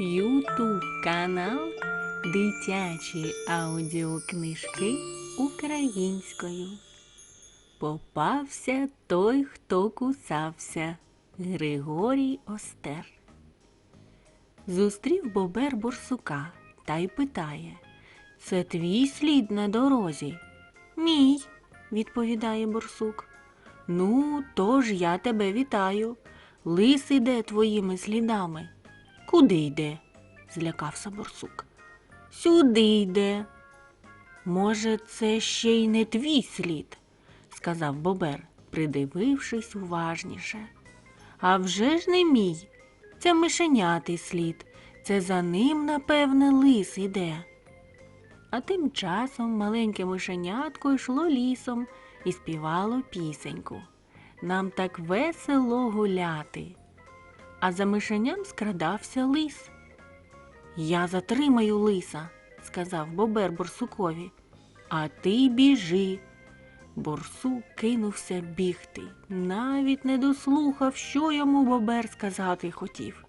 Ютуб канал Дитячі аудіокнижки українською. Попався той, хто кусався. Григорій Остер. Зустрів бобер борсука та й питає Це твій слід на дорозі? Мій, відповідає борсук. Ну, тож я тебе вітаю. Лис іде твоїми слідами. Куди йде? злякався борсук. Сюди йде. Може, це ще й не твій слід, сказав бобер, придивившись уважніше. А вже ж не мій. Це мишенятий слід. Це за ним, напевне, лис іде. А тим часом маленьке мишенятко йшло лісом і співало пісеньку. Нам так весело гуляти. А за мишеням скрадався лис. Я затримаю лиса, сказав бобер борсукові. А ти біжи. Борсук кинувся бігти, навіть не дослухав, що йому бобер сказати хотів.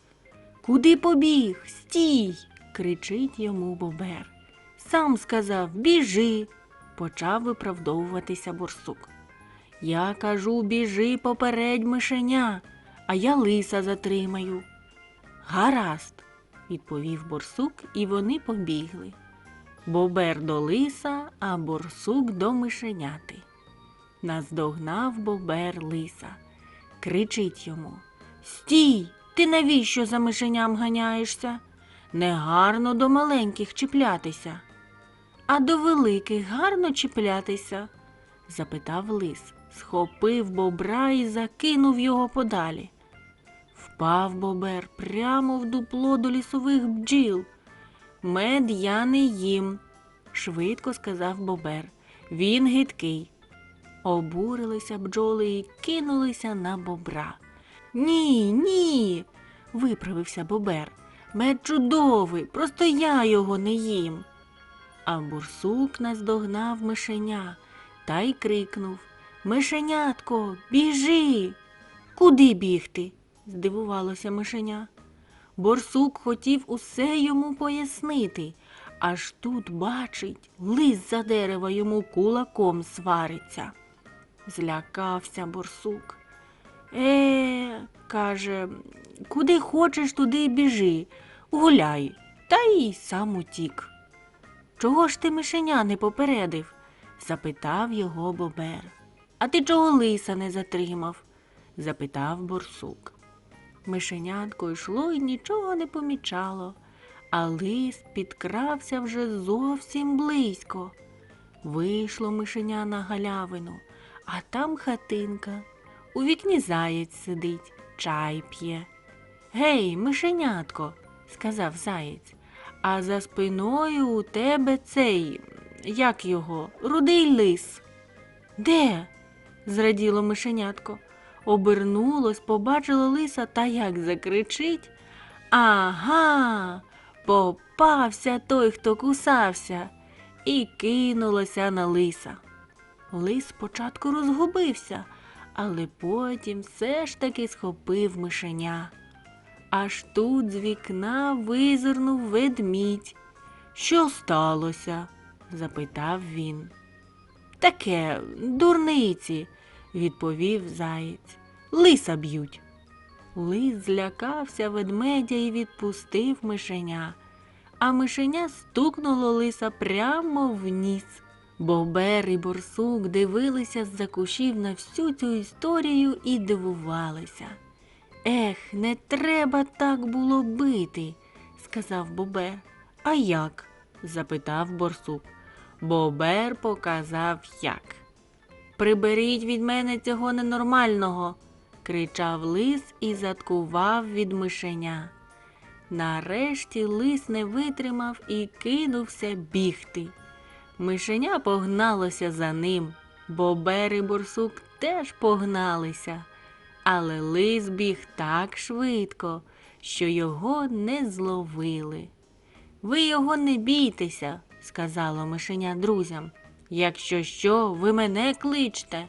Куди побіг? Стій. кричить йому бобер. Сам сказав біжи, почав виправдовуватися борсук. Я кажу, біжи попередь мишеня, а я лиса затримаю. Гаразд, відповів борсук, і вони побігли. Бобер до лиса, а борсук до мишеняти. Наздогнав бобер лиса. Кричить йому Стій! Ти навіщо за мишеням ганяєшся? Негарно до маленьких чіплятися. А до великих гарно чіплятися? запитав лис, схопив бобра і закинув його подалі. Впав бобер прямо в дупло до лісових бджіл. Мед я не їм, швидко сказав бобер. Він гидкий. Обурилися бджоли і кинулися на бобра. Ні, ні, виправився бобер. Мед чудовий, просто я його не їм. А бурсук наздогнав мишеня та й крикнув Мишенятко, біжи. Куди бігти? Здивувалося мишеня. Борсук хотів усе йому пояснити, аж тут, бачить, лис за дерева йому кулаком свариться. Злякався борсук. Е, каже, куди хочеш, туди й біжи, гуляй, та й сам утік. Чого ж ти мишеня не попередив? запитав його бобер. А ти чого лиса не затримав? запитав борсук. Мишенятко йшло і нічого не помічало, а лис підкрався вже зовсім близько. Вийшло мишеня на галявину, а там хатинка. У вікні заєць сидить, чай п'є. Гей, мишенятко, сказав заєць, а за спиною у тебе цей, як його, рудий лис. Де? зраділо мишенятко. Обернулось, побачило лиса та як закричить. Ага, попався той, хто кусався, і кинулося на лиса. Лис спочатку розгубився, але потім все ж таки схопив мишеня. Аж тут з вікна визирнув ведмідь. Що сталося? запитав він. Таке, дурниці, відповів заєць. Лиса б'ють. Лис злякався ведмедя і відпустив мишеня, а мишеня стукнуло лиса прямо в ніс. Бобер і борсук дивилися з-за кущів на всю цю історію і дивувалися. Ех, не треба так було бити, сказав Бобер. А як? запитав борсук. Бобер показав як. Приберіть від мене цього ненормального, кричав лис і заткував від мишеня. Нарешті лис не витримав і кинувся бігти. Мишеня погналося за ним, бобер і борсук теж погналися, але лис біг так швидко, що його не зловили. Ви його не бійтеся, сказало мишеня друзям. Якщо що, ви мене кличте.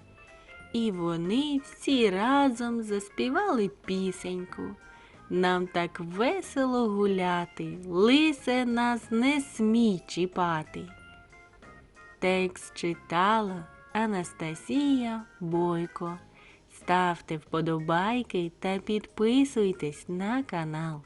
І вони всі разом заспівали пісеньку. Нам так весело гуляти, лисе нас не смій чіпати. Текст читала Анастасія Бойко. Ставте вподобайки та підписуйтесь на канал.